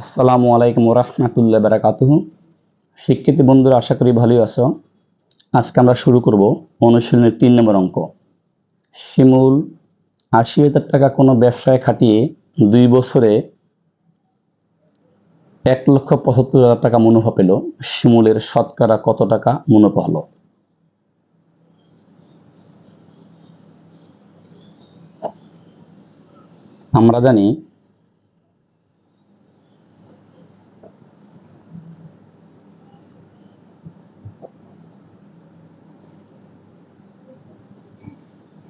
আসসালামু আলাইকুম রহমতুল্লাহ বারাকাতুহু। শিক্ষার্থী বন্ধুরা, আশা করি ভালোই আছো। আজকে আমরা শুরু করব অনুশীলনের তিন নম্বর অঙ্ক। শিমুল আশি হাজার টাকা কোনো ব্যবসায় খাটিয়ে দুই বছরে এক লক্ষ পঁচাত্তর হাজার টাকা মুনাফা পেল। শিমুলের শতকরা কত টাকা মুনাফা হলো? আমরা জানি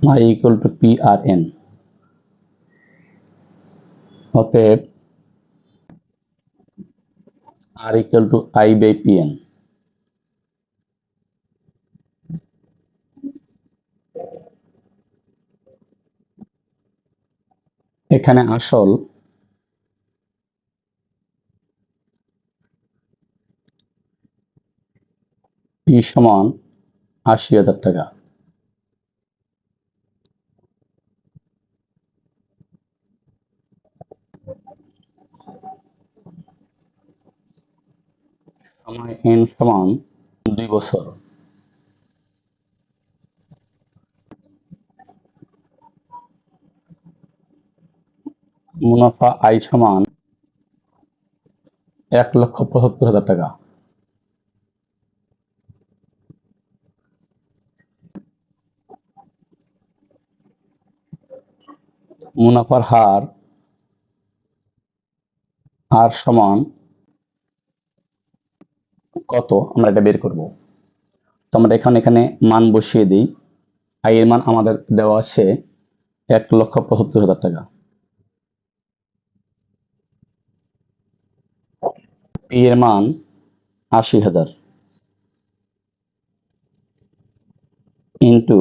y equal to PRN অতএব R equal to I by PN এখানে আসল P সমান আশি হাজার টাকা সময় n সমান দুই বছর। মুনাফা আই সমান এক লক্ষ পঁচাত্তর হাজার টাকা। মুনাফার হার আর সমান কত আমরা এটা বের করব। তো আমরা এখন এখানে মান বসিয়ে দিই। এর মান আমাদের দেওয়া আছে এক লক্ষ পঁচাত্তর হাজার টাকা। পি এর মান আশি হাজার। ইন্টু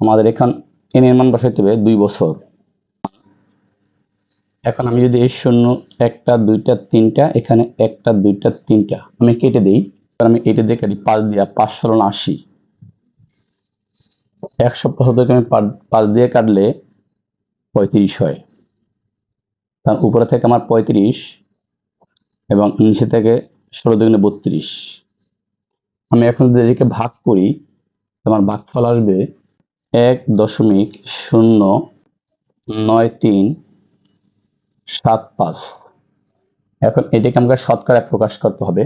আমাদের এখান এন এর মান বসাইতে হবে দুই বছর। এখন আমি যদি এই শূন্য, একটা, দুইটা, তিনটা, এখানে একটা, দুইটা, তিনটা, আমি কেটে দিই। আমি এটা দিয়ে কাটি পাঁচ দিয়া, পাঁচ ষোলো আশি। এক সপ্তাহ থেকে আমি পাঁচ দিয়ে কাটলে পঁয়ত্রিশ হয়। তার উপরে থেকে আমার পঁয়ত্রিশ এবং নিচে থেকে ষোলো দুগুণে বত্রিশ। আমি এখন যদি এদিকে ভাগ করি আমার ভাগফল আসবে এক দশমিক শূন্য নয় তিন সাত পাঁচ। এখন এটাকে আমাকে শতকরা প্রকাশ করতে হবে।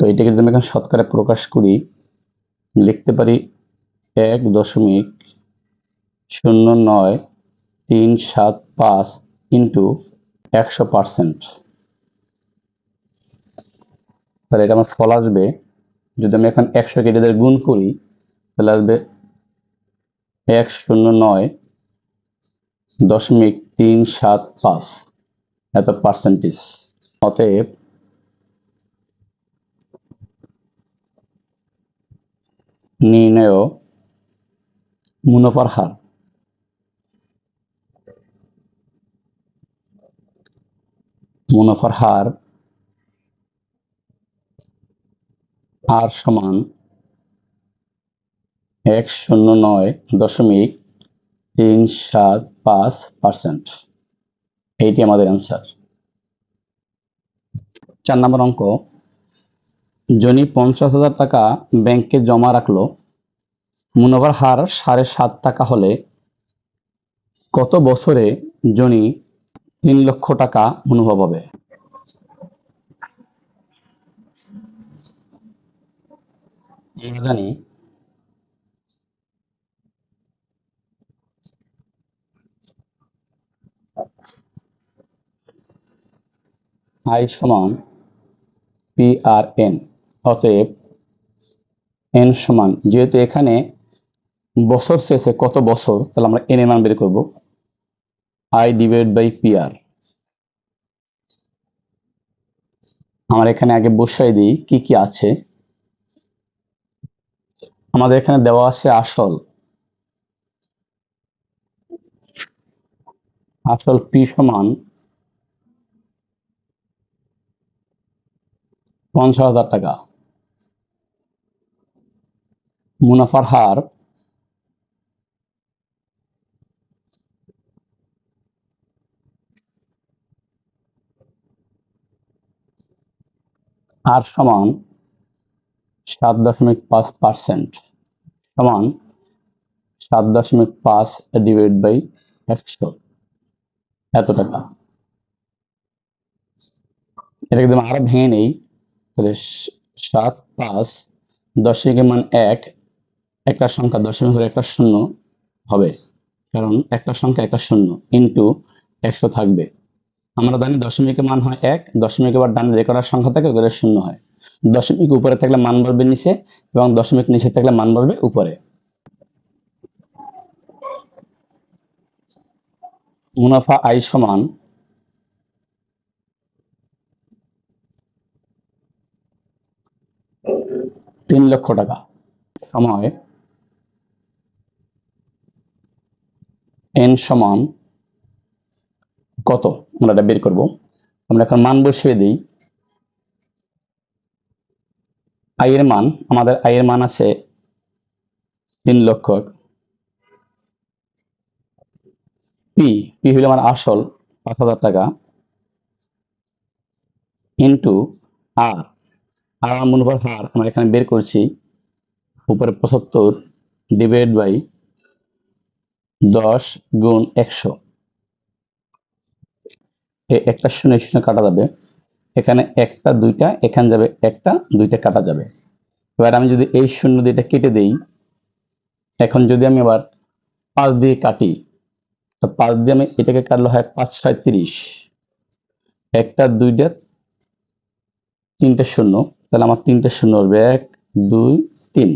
তো এটাকে যদি আমি এখন শতকরা প্রকাশ করি, লিখতে পারি এক দশমিক শূন্য নয় তিন সাত পাঁচ ইন্টু একশো পার্সেন্ট। তাহলে এটা আমার ফল আসবে। যদি আমি এখন একশো কেটেদের গুণ করি, তাহলে আসবে এক শূন্য নয় দশমিক তিন সাত পাঁচ এত পার্সেন্টেজ অতএব নির্ণয় মুনাফার হার। মুনাফার হার আর সমান এক শূন্য নয় দশমিক তিন সাত পাঁচ পার্সেন্ট এইটি আমাদের অ্যান্সার চার নম্বর অঙ্ক, জনি পঞ্চাশ হাজার টাকা ব্যাংকে জমা রাখল, মুনাফার হার সাড়ে সাত টাকা হলে কত বছরে জনি তিন লক্ষ টাকা মুনাফা পাবে? জানি আই সমান পি আর এন। অতএব এন সমান, যেহেতু এখানে বছর শেষে কত বছর, তাহলে আমরা এন এর মান বের করব। I divide by P R. আমার এখানে আগে বসাই দিই কি কি আছে। আমাদের এখানে দেওয়া আছে আসল। আসল পি সমান পঞ্চাশ হাজার টাকা। মুনাফার হার আর সমান সাত দশমিক পাঁচ পার্সেন্ট। সমান সাত দশমিক পাঁচ ডিভাইড বাই একশো। এত টাকা। এটা একদম আমরা আরও ভেঙে নেই তাহলে সাত, পাঁচ দশমিকের মান এক একটা সংখ্যা দশমিক হলে একটা শূন্য হবে। কারণ একটা সংখ্যা একটা শূন্য ইন্টু একশো থাকবে। আমরা জানি দশমিকের মান হয় এক, দশমিক এবার ডান রেকর্ডার সংখ্যা থাকে ওগুলো শূন্য হয়। দশমিক উপরে থাকলে মান বলবে নিচে এবং দশমিক নিচে থাকলে মান বলবে উপরে। মুনাফা আই সমান তিন লক্ষ টাকা। সময় এন সমান কত? আমরা এটা বের করব। আমরা এখন মান বসিয়ে দিই। আয়ের মান, আমাদের আয়ের মান আছে তিন লক্ষ। পি পি হলো আমার আসল পাঁচ হাজার টাকা। ইন্টু আর আর মুনাফার হার আমরা এখানে বের করছি উপরে পঁচাত্তর ডিভাইড বাই দশ গুণ একশো। একটা শূন্য শূন্য কাটা যাবে। এখানে একটা, দুইটা, এখানে যাবে একটা, দুইটা কাটা যাবে। এবার আমি যদি এই শূন্য দুইটা কেটে দেই, এখন যদি আমি আবার পাঁচ দিয়ে কাটি, তো পাঁচ দিয়ে আমি এটাকে কাটলে হয় পাঁচ ছয় তিরিশ। একটা, দুইটা, তিনটা শূন্য। তাহলে আমার তিনটে শূন্য হবে এক, দুই, তিন।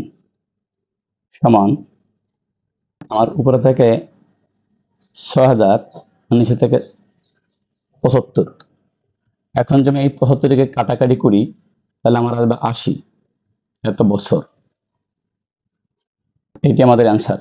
সমান আমার উপরে থেকে ছয় হাজার নিচে থেকে পঁচাত্তর। এখন যদি এই পঁচাত্তরকে কাটাকাটি করি, তাহলে আমার আসবে আশি এত বছর। এটি আমাদের অ্যান্সার